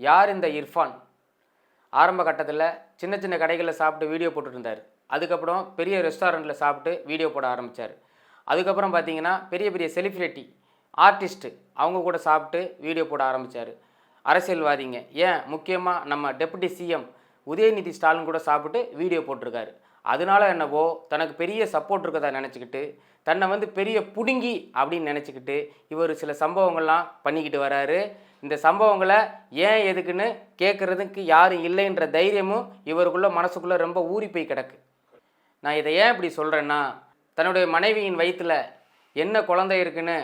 யார் இந்த இர்ஃபான்? ஆரம்ப கட்டத்தில் சின்ன சின்ன கடைகளில் சாப்பிட்டு வீடியோ போட்டுட்டு அதுக்கப்புறம் பெரிய ரெஸ்டாரண்ட்டில் சாப்பிட்டு வீடியோ போட ஆரம்பித்தார் அதுக்கப்புறம் பார்த்தீங்கன்னா பெரிய பெரிய செலிப்ரிட்டி ஆர்டிஸ்ட்டு அவங்க கூட சாப்பிட்டு வீடியோ போட ஆரம்பித்தார் அரசியல்வாதிங்க. ஏன்? முக்கியமாக நம்ம டெப்புட்டி சிஎம் உதயநிதி ஸ்டாலின் கூட சாப்பிட்டு வீடியோ போட்டிருக்காரு. அதனால என்னவோ தனக்கு பெரிய சப்போர்ட் இருக்கதா நினச்சிக்கிட்டு தன்னை வந்து பெரிய புடுங்கி அப்படின்னு நினச்சிக்கிட்டு இவர் சில சம்பவங்கள்லாம் பண்ணிக்கிட்டு வராரு. இந்த சம்பவங்களை ஏன் எதுக்குன்னு கேட்குறதுக்கு யாரும் இல்லைன்ற தைரியமும் இவருக்குள்ளே மனசுக்குள்ளே ரொம்ப ஊறி போய் கிடக்கு. நான் இதை ஏன் இப்படி சொல்கிறேன்னா தன்னுடைய மனைவியின் வயிற்றில் என்ன குழந்தை இருக்குன்னு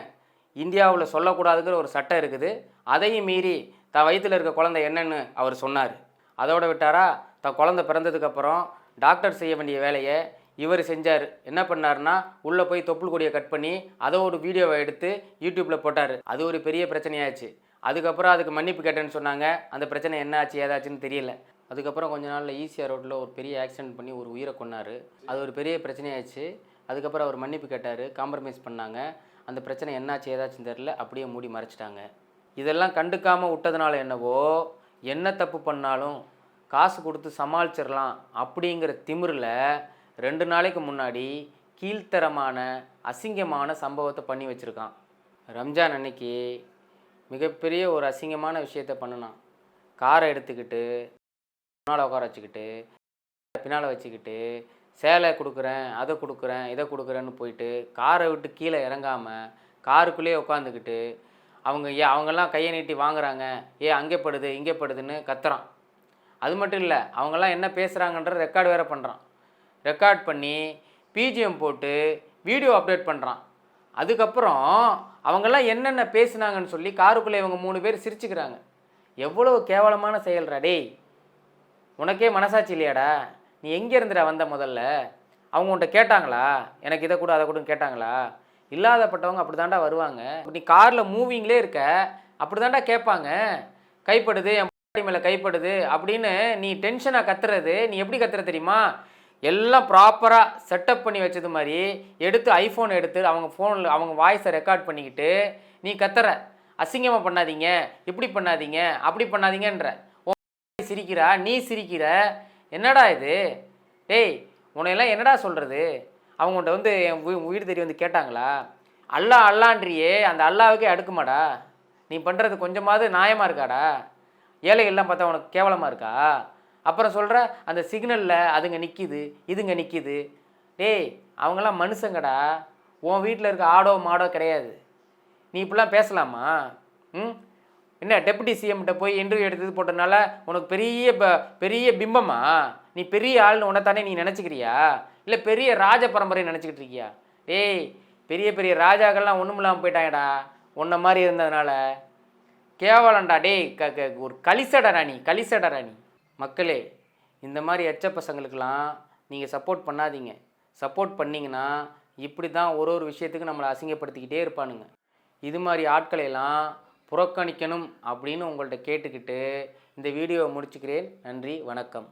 இந்தியாவில் சொல்லக்கூடாதுங்கிற ஒரு சட்டம் இருக்குது. அதையும் மீறி தன் வயிற்றில் இருக்க குழந்தை என்னன்னு அவர் சொன்னார். அதோட விட்டாரா? தன் குழந்தை பிறந்ததுக்கப்புறம் டாக்டர் செய்ய வேண்டிய வேலையை இவர் செஞ்சார். என்ன பண்ணாருன்னா உள்ளே போய் தொப்புள் கொடியை கட் பண்ணி அதை ஒரு வீடியோவை எடுத்து யூடியூப்பில் போட்டார். அது ஒரு பெரிய பிரச்சனையாச்சு. அதுக்கப்புறம் அதுக்கு மன்னிப்பு கேட்டேன்னு சொன்னாங்க. அந்த பிரச்சனை என்ன ஆச்சு ஏதாச்சுன்னு தெரியல. அதுக்கப்புறம் கொஞ்ச நாளில் ஈசிஆர் ரோட்டில் ஒரு பெரிய ஆக்சிடென்ட் பண்ணி ஒரு உயிரை கொண்டார் அது ஒரு பெரிய பிரச்சனையாச்சு. அதுக்கப்புறம் அவர் மன்னிப்பு கேட்டார் காம்ப்ரமைஸ் பண்ணாங்க. அந்த பிரச்சனை என்னாச்சு ஏதாச்சுன்னு தெரில அப்படியே மூடி மறைச்சிட்டாங்க. இதெல்லாம் கண்டுக்காமல் விட்டதுனால என்னவோ என்ன தப்பு பண்ணாலும் காசு கொடுத்து சமாளிச்சிடலாம் அப்படிங்கிற திமிரில் ரெண்டு நாளைக்கு முன்னாடி கீழ்த்தரமான அசிங்கமான சம்பவத்தை பண்ணி வச்சுருக்கான். ரம்ஜான் அன்னைக்கு மிகப்பெரிய ஒரு அசிங்கமான விஷயத்த பண்ணினான். காரை எடுத்துக்கிட்டு முன்னால் உட்கார வச்சுக்கிட்டு பின்னால் வச்சுக்கிட்டு சேலை கொடுக்குறேன் அதை கொடுக்குறேன் இதை கொடுக்குறேன்னு போயிட்டு காரை விட்டு கீழே இறங்காமல் காருக்குள்ளேயே உட்காந்துக்கிட்டு அவங்க ஏ அவங்கெல்லாம் கையை நீட்டி வாங்குறாங்க. ஏ அங்கே படுது இங்கே படுதுன்னு கத்துறான். அது மட்டும் இல்லை அவங்கெல்லாம் என்ன பேசுகிறாங்கன்ற ரெக்கார்டு வேறு பண்ணுறான் ரெக்கார்ட் பண்ணி பிஜிஎம் போட்டு வீடியோ அப்டேட் பண்ணுறான் அதுக்கப்புறம் அவங்கெல்லாம் என்னென்ன பேசுனாங்கன்னு சொல்லி காருக்குள்ளே இவங்க மூணு பேர் சிரிச்சுக்கிறாங்க. எவ்வளோ கேவலமான செயல்றா டேய் உனக்கே மனசாட்சி இல்லையாடா? நீ எங்கே இருந்துடா வந்த முதல்ல? அவங்க உன்ட்ட கேட்டாங்களா? எனக்கு இதை கூட அதை கூட கேட்டாங்களா? இல்லாதப்பட்டவங்க அப்படி தாண்டா வருவாங்க. நீ காரில் மூவிங்லே இருக்க அப்படி தாண்டா கேட்பாங்க. கைப்படுது என் மேலே கைப்படுது அப்படின்னு நீ டென்ஷனாக கத்துறது நீ எப்படி கத்துற தெரியுமா? எல்லாம் ப்ராப்பராக செட்டப் பண்ணி வச்சது மாதிரி எடுத்து ஐஃபோன் எடுத்து அவங்க ஃபோனில் அவங்க வாய்ஸை ரெக்கார்ட் பண்ணிக்கிட்டு நீ கத்துற. அசிங்கமாக பண்ணாதீங்க. இப்படி பண்ணாதீங்க அப்படி பண்ணாதீங்கன்ற. சிரிக்கிறா நீ சிரிக்கிற. என்னடா இது? டேய் உன்னையெல்லாம் என்னடா சொல்கிறது அவங்கள்ட்ட வந்து என் வீ- வீடு தேடி வந்து கேட்டாங்களா? அல்லா அல்லான்றியே அந்த அல்லாவுக்கே அடுக்குமாடா. நீ பண்ணுறது கொஞ்சமாவது நியாயமாக இருக்காடா? ஏழைகள்லாம் பார்த்தா உனக்கு கேவலமாக இருக்கா? அப்புறம் சொல்கிற அந்த சிக்னலில் அதுங்க நிற்கிது இதுங்க நிற்கிது டேய் அவங்களாம் மனுஷங்கடா. உன் வீட்டில் இருக்க ஆடோ மாடோ கிடையாது. நீ இப்படிலாம் பேசலாமா? ம்? என்ன டெப்புட்டி சிஎம்கிட்ட போய் இன்டர்வியூ எடுத்தது போட்டனால உனக்கு பெரிய ப- பெரிய பிம்பமா? நீ பெரிய ஆள்னு உனத்தானே நீ நினச்சிக்கிறியா? இல்லை பெரிய ராஜ பரம்பரை நினச்சிக்கிட்டு இருக்கியா? டேய் பெரிய பெரிய ராஜாக்கள்லாம் ஒன்றும் இல்லாமல் போயிட்டாங்கடா. உன்ன மாதிரி இருந்ததுனால. கேவலண்டா டேய் க க ஒரு கலிசடரா நீ கலிசடரா நீ. மக்களே இந்த மாதிரி எச்ச பசங்களுக்கெல்லாம் நீங்கள் சப்போர்ட் பண்ணாதீங்க. சப்போர்ட் பண்ணிங்கன்னா இப்படி தான் ஒரு ஒரு விஷயத்துக்கு நம்மளை அசிங்கப்படுத்திக்கிட்டே இருப்பானுங்க. இது மாதிரி ஆட்களை எல்லாம் புறக்கணிக்கணும் அப்படின்னு உங்கள்கிட்ட கேட்டுக்கிட்டு இந்த வீடியோவை முடிச்சுக்கிறேன். நன்றி வணக்கம்.